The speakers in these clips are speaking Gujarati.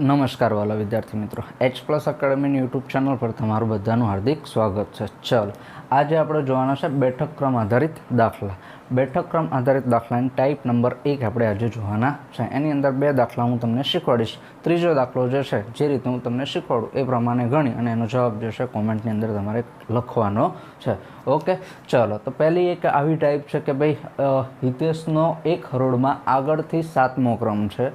નમસ્કાર વાલા વિદ્યાર્થી મિત્રો. એચ પ્લસ એકેડમીની યુટ્યુબ ચેનલ પર તમારું બધાનું હાર્દિક સ્વાગત છે. ચલો આજે આપણે જોવાના છે બેઠક ક્રમ આધારિત દાખલા. બેઠક ક્રમ આધારિત દાખલાની ટાઈપ નંબર એક આપણે આજે જોવાના છે. એની અંદર બે દાખલા હું તમને શીખવાડીશ. ત્રીજો દાખલો જે છે, જે રીતે હું તમને શીખવાડું, એ પ્રમાણે ગણી અને એનો જવાબ જે છે, કોમેન્ટની અંદર તમારે લખવાનો છે. ઓકે? ચલો, તો પહેલી એક આવી ટાઈપ છે કે ભાઈ હિતેશનો એક હરોળમાં આગળથી સાતમો ક્રમ છે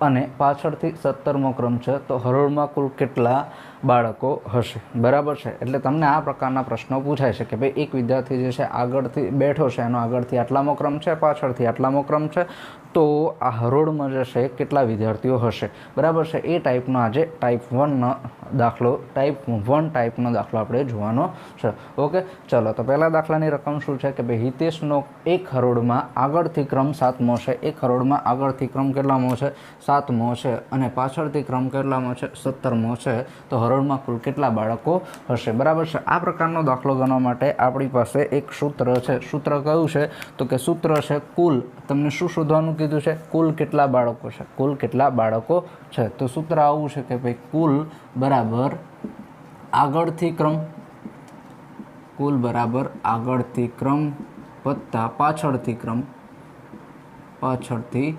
અને પાછળથી સત્તરમો ક્રમ છે. તો હરોળમાં કુલ કેટલા? બાળકો હશે. બરાબર છે? એટલે તમને આ પ્રકારના પ્રશ્નો પૂછાય છે કે ભાઈ એક વિદ્યાર્થી જે છે આગળથી બેઠો છે, એનો આગળથી આટલામો ક્રમ છે, પાછળથી આટલામો ક્રમ છે, તો આ હરોળમાં જે છે કેટલા વિદ્યાર્થીઓ હશે? બરાબર છે? એ ટાઈપનો આજે ટાઈપ વનનો દાખલો ટાઈપ વન ટાઈપનો દાખલો આપણે જોવાનો છે. ઓકે ચલો, તો પહેલા દાખલાની રકમ શું છે કે ભાઈ હિતેશનો એક હરોળમાં આગળથી ક્રમ સાતમો છે, એક હરોળમાં આગળથી ક્રમ કેટલામો છે? સાતમો છે અને પાછળથી ક્રમ કેટલામો છે? સત્તરમો છે. તો હરોળમાં કુલ કેટલા બાળકો હશે? બરાબર છે. આ પ્રકારનો દાખલો ગણવા માટે આપણી પાસે એક સૂત્ર છે. સૂત્ર કયું છે? તો કે સૂત્ર છે કુલ. તમને શું શોધવાનું કીધું છે? કુલ કેટલા બાળકો છે? કુલ કેટલા બાળકો છે? તો સૂત્ર આવું છે કે ભાઈ કુલ બરાબર આગળથી ક્રમ. કુલ બરાબર આગળથી ક્રમ વત્તા પાછળથી ક્રમ. પાછળથી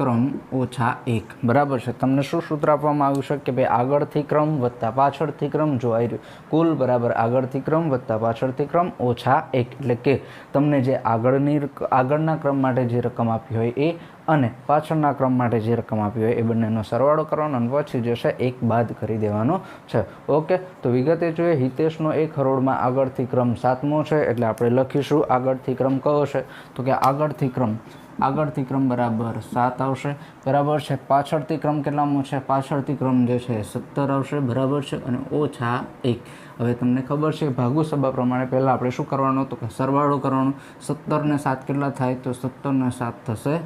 ક્રમ ઓછા એક. બરાબર છે. તમને શું સૂત્ર આપવામાં આવ્યું છે કે ભાઈ આગળથી ક્રમ વત્તા પાછળથી ક્રમ? જો આવી કુલ બરાબર આગળથી ક્રમ વત્તા પાછળથી ક્રમ ઓછા એક. એટલે કે તમને જે આગળની આગળના ક્રમ માટે જે રકમ આપી હોય એ અને પાછળના ક્રમ માટે જે રકમ આપી હોય એ બંનેનો સરવાળો કરવાનો અને પછી જે છે એક બાદ કરી દેવાનો છે. ઓકે? તો વિગતે જોઈએ, હિતેશનો એક હરોળમાં આગળથી ક્રમ સાતમો છે. એટલે આપણે લખીશું આગળથી ક્રમ કયો છે? તો કે આગળથી ક્રમ આગળથી ક્રમ બરાબર સાત આવશે. બરાબર છે, પાછળથી ક્રમ કેટલામો છે? પાછળથી ક્રમ જે છે, સત્તર આવશે. બરાબર છે, અને ઓછા એક. હવે તમને ખબર છે, ભાગુ સભા પ્રમાણે પહેલાં આપણે શું કરવાનું તો કે સરવાળો કરવાનો. સત્તરને સાત કેટલા થાય? તો સત્તરને સાત થશે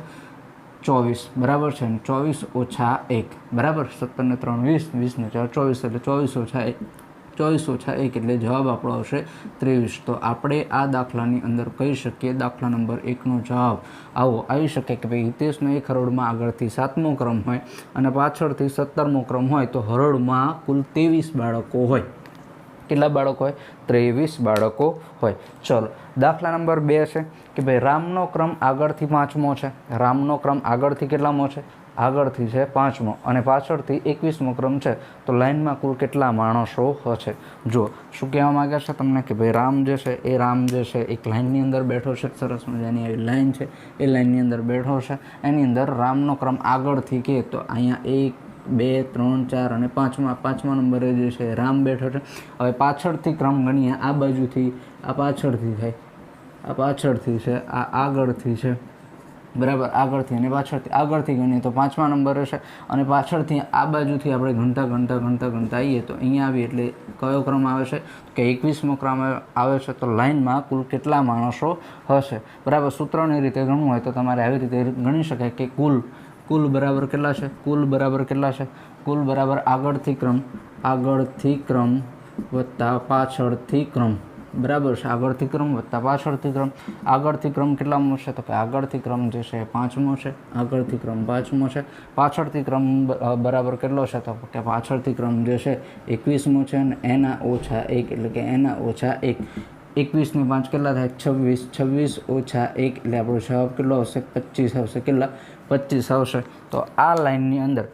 ચોવીસ. બરાબર છે, અને ચોવીસ ઓછા એક. બરાબર? સત્તરને ત્રણ વીસ વીસને ચાર, ચોવીસ એટલે ચોવીસ ઓછા એક. ચોવીસ ઓછા એક એટલે જવાબ આપણો આવશે ત્રેવીસ. તો આપણે આ દાખલાની અંદર કહી શકીએ, દાખલા નંબર એકનો જવાબ. આવો, આવી શકે કે ભાઈ હિતેશનો એક હરોળમાં આગળથી સાતમો ક્રમ હોય અને પાછળથી સત્તરમો ક્રમ હોય તો હરોળમાં કુલ ત્રેવીસ બાળકો હોય. કેટલા બાળકો હોય? ત્રેવીસ બાળકો હોય. ચલો, દાખલા નંબર બે છે કે ભાઈ રામનો ક્રમ આગળથી પાંચમો છે. રામનો ક્રમ આગળથી કેટલામો છે? આગળથી છે પાંચમો અને પાછળથી એકવીસમો ક્રમ છે, તો લાઇનમાં કુલ કેટલા માણસો હશે? જો, શું કહેવા માગે છે તમને કે ભાઈ રામ જે છે, એ રામ જે છે, એક લાઇનની અંદર બેઠો છે, સરસ મજાની એવી લાઇન છે, એ લાઇનની અંદર બેઠો છે, એની અંદર રામનો ક્રમ આગળથી કે તો અહીંયા એક, બે, ત્રણ, ચાર અને પાંચમા પાંચમા નંબરે જે છે રામ બેઠો છે. હવે પાછળથી ક્રમ ગણીએ, આ બાજુથી, આ પાછળથી થાય, આ પાછળથી છે, આ આગળથી છે. બરાબર? આગળથી અને પાછળથી. આગળથી ગણીએ તો પાંચમા નંબર છે અને પાછળથી આ બાજુથી આપણે ગણતા ગણતા ગણતા ગણતા આવીએ તો અહીંયા આવીએ એટલે કયો ક્રમ આવે છે? કે એકવીસમો ક્રમ આવે છે તો લાઇનમાં કુલ કેટલા માણસો હશે? બરાબર? સૂત્રની રીતે ગણવું હોય તો તમારે આવી રીતે ગણી શકાય કે કુલ કુલ બરાબર કેટલા છે? કુલ બરાબર કેટલા છે? કુલ બરાબર આગળથી ક્રમ આગળથી ક્રમ વત્તા પાછળથી ક્રમ. બરાબર છે. આગળથી ક્રમ વત્તા પાછળથી ક્રમ. આગળથી ક્રમ કેટલામો છે? તો કે આગળથી ક્રમ જે છે એ પાંચમો છે. આગળથી ક્રમ પાંચમો છે. પાછળથી ક્રમ બરાબર કેટલો છે? તો કે પાછળથી ક્રમ જે છે એકવીસમો છે અને એના ઓછા એક, એટલે કે એના ઓછા એક. એકવીસને પાંચ કેટલા થાય? છવ્વીસ. છવ્વીસ ઓછા એક, એટલે આપણો જવાબ કેટલો આવશે? પચીસ આવશે. કેટલા? પચીસ આવશે. તો આ લાઇનની અંદર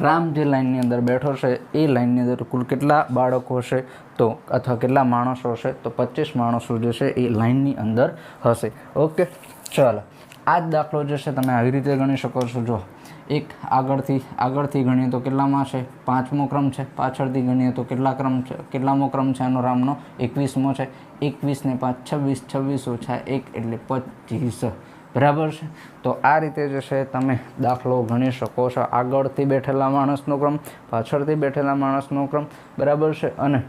રામ જે લાઇનની અંદર બેઠો છે, એ લાઇનની અંદર કુલ કેટલા બાળકો હશે? તો અથવા કેટલા માણસો હશે? તો પચીસ માણસો જે છે, એ લાઇનની અંદર હશે. ઓકે, ચાલો. આ જ દાખલો જે છે, તમે આવી રીતે ગણી શકો છો. જો, એક આગળથી આગળથી ગણીએ તો કેટલામાં છે? પાંચમો ક્રમ છે. પાછળથી ગણીએ તો કેટલા ક્રમ છે? કેટલામો ક્રમ છે એનો રામનો? એકવીસમો છે. એકવીસને પાંચ, છવ્વીસ છવ્વીસ ઓછા એક એટલે પચીસ. બરાબર છે? તો આ રીતે જે છે, તમે દાખલો ગણી શકો છો. આગળથી બેઠેલા માણસનો ક્રમ, પાછળથી બેઠેલા માણસનો ક્રમ, બરાબર છે? અને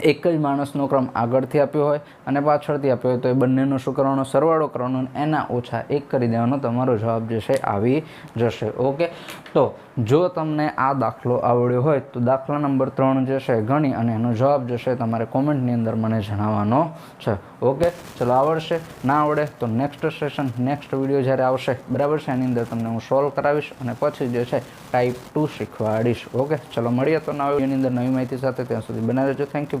એક જ માણસનો ક્રમ આગળથી આપ્યો હોય અને પાછળથી આપ્યો હોય તો એ બંનેનો શું કરવાનો? સરવાળો કરવાનો એના ઓછા એક કરી દેવાનો. તમારો જવાબ જે છે આવી જશે. ઓકે તો જો તમને આ દાખલો આવડ્યો હોય તો દાખલા નંબર ત્રણ જે છે ગણી અને એનો જવાબ જે છે તમારે કોમેન્ટની અંદર મને જણાવવાનો છે. ઓકે ચલો આવડશે. ના આવડે તો નેક્સ્ટ સેશન નેક્સ્ટ વીડિયો જ્યારે આવશે, બરાબર છે? એની અંદર તમને હું સોલ્વ કરાવીશ અને પછી જે છે ટાઈપ ટુ શીખવાડીશ. ઓકે ચલો મળીએ તો નવી વિડીયોની અંદર નવી માહિતી સાથે. ત્યાં સુધી બનાવી દેજો thank you